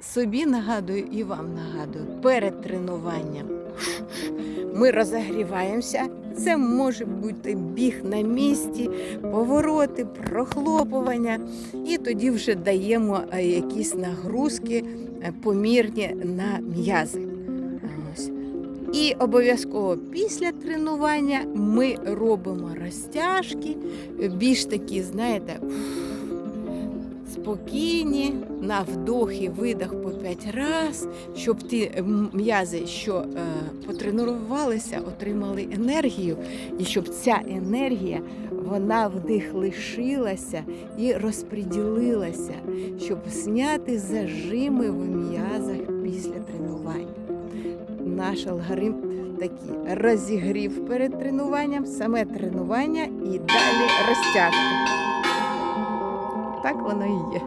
собі нагадую і вам нагадую, перед тренуванням. Ми розігріваємося. Це може бути біг на місці, повороти, прохлопування, і тоді вже даємо е, якісь нагрузки е, помірні на м'язи. І обов'язково після тренування ми робимо розтяжки, більш такі, знаєте, спокійні, на вдох і видох по 5 разів, щоб ті м'язи, що е, потренувалися, отримали енергію, і щоб ця енергія вона в них лишилася і розподілилася, щоб зняти зажими в м'язах після тренування. Наш алгоритм такий розігрів перед тренуванням, саме тренування і далі розтяжка так воно і є.